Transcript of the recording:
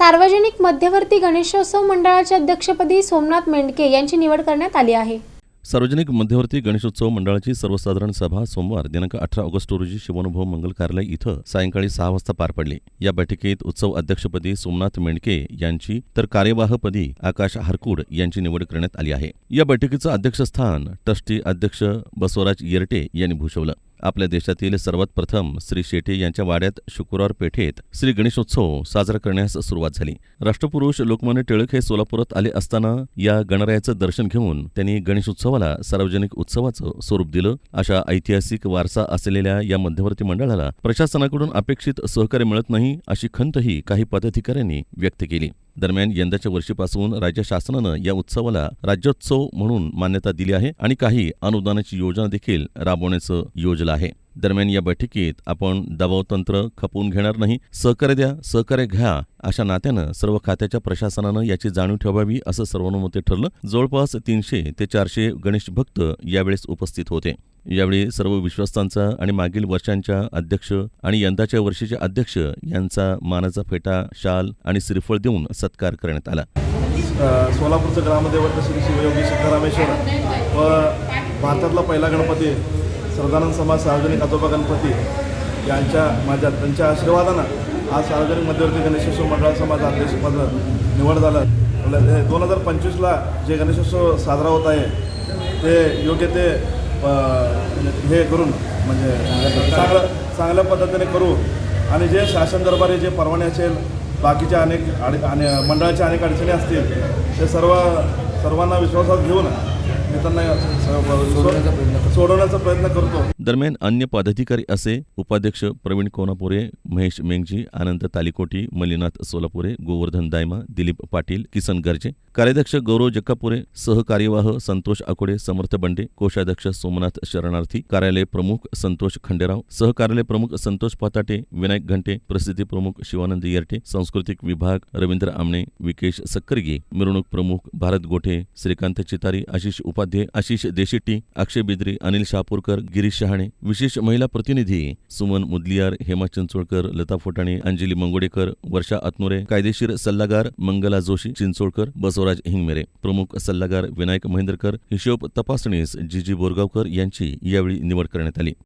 सार्वजनिक मध्यवर्ती गणेशोत्सव मंडळाच्या अध्यक्षपदी सोमनाथ मेंढके यांची निवड करण्यात आली आहे. सार्वजनिक मध्यवर्ती गणेशोत्सव मंडळाची सर्वसाधारण सभा सोमवार दिनांक अठरा ऑगस्ट रोजी शिवानुभव मंगल कार्यालय इथं सायंकाळी सहा वाजता पार पडली. या बैठकीत उत्सव अध्यक्षपदी सोमनाथ मेंढके यांची तर कार्यवाहपदी आकाश हरकूड यांची निवड करण्यात आली आहे. या बैठकीचं अध्यक्षस्थान ट्रस्टी अध्यक्ष बसवराज येरटे यांनी भूषवलं. आपल्या देशातील सर्वात प्रथम श्री शेटे यांच्या वाड्यात शुक्रवार पेठेत श्री गणेशोत्सव साजरा करण्यास सुरुवात झाली. राष्ट्रपुरुष लोकमान्य टिळक हे सोलापुरात आले असताना या गणरायाचं दर्शन घेऊन त्यांनी गणेशोत्सवाला सार्वजनिक उत्सवाचं स्वरूप दिलं. अशा ऐतिहासिक वारसा असलेल्या या मध्यवर्ती मंडळाला प्रशासनाकडून अपेक्षित सहकार्य मिळत नाही अशी खंतही काही पदाधिकाऱ्यांनी व्यक्त केली. दरम्यान यंदाच्या वर्षीपासून राज्य शासनानं या उत्सवाला राज्योत्सव म्हणून मान्यता दिली आहे आणि काही अनुदानाची योजना देखील राबवण्याचं योजलं आहे. दरम्यान या बैठकीत आपण दबाव तंत्र खपवून घेणार नाही सहकार्य द्या सहकार्य घ्या अशा नात्यानं सर्व खात्याच्या प्रशासनानं याची जाणीव ठेवावी असं सर्वानुमते ठरलं. जवळपास तीनशे ते चारशे गणेश भक्त यावेळेस उपस्थित होते. यावेळी सर्व विश्वस्तांचा आणि मागील वर्षांच्या अध्यक्ष आणि यंदाच्या वर्षीचे अध्यक्ष यांचा मानाचा फेटा शाल आणि श्रीफळ देऊन सत्कार करण्यात आला. सोलापूरचं ग्रामदैवत श्री शिवयोगी सिद्धरामेश्वर व भारतातला पहिला गणपती श्रद्धानंद समाज सार्वजनिक आजोबा गणपती यांच्या माझ्या त्यांच्या आशीर्वादानं आज सार्वजनिक मध्यवर्ती गणेशोत्सव मंडळ समाज अध्यक्षपद निवड झालं. म्हणजे दोन हजार पंचवीसला जे गणेशोत्सव साजरा होत आहे ते योग्य ते हे करून म्हणजे चांगलं चांगल्या पद्धतीने करू. आणि जे शासन दरबारी जे परवाने असेल बाकीच्या अनेक अड आणि मंडळाच्या अनेक अडचणी असतील ते सर्व सर्वांना विश्वासात घेऊन मी त्यांना स- सोडवण्याचा प्रयत्न करतो. दरम्यान अन्य पदाधिकारी असे उपाध्यक्ष प्रवीण कोनापुरे महेश मेंगजी आनंद तालिकोटी मल्लीनाथ सोलापुरे गोवर्धन दायमा दिलीप पाटील किसन गर्जे कार्याध्यक्ष गौरव जक्कापुरे सहकार्यवाह संतोष आकोडे समर्थ बंडे कोषाध्यक्ष सोमनाथ शरणार्थी कार्यालय प्रमुख संतोष खंडेराव सहकार्यालय प्रमुख संतोष पाताटे विनायक घंटे प्रसिद्धी प्रमुख शिवानंद येरटे सांस्कृतिक विभाग रवींद्र आमणे विकेश सक्करगी मिरवणूक प्रमुख भारत गोठे श्रीकांत चितारी आशिष उपाध्ये आशिष देशिट्टी अक्षय बिद्री अनिल शापूरकर गिरीश शहाणे विशेष महिला प्रतिनिधी सुमन मुदलियार हेमा चिंचोळकर लता फोटाणे अंजली मंगोडेकर वर्षा आत्मोरे कायदेशीर सल्लागार मंगला जोशी चिंचोळकर बसवराज हिंगमेरे. प्रमुख सल्लागार विनायक महेंद्रकर हिशोब तपासणीस जी जी बोरगावकर यांची यावेळी निवड करण्यात आली.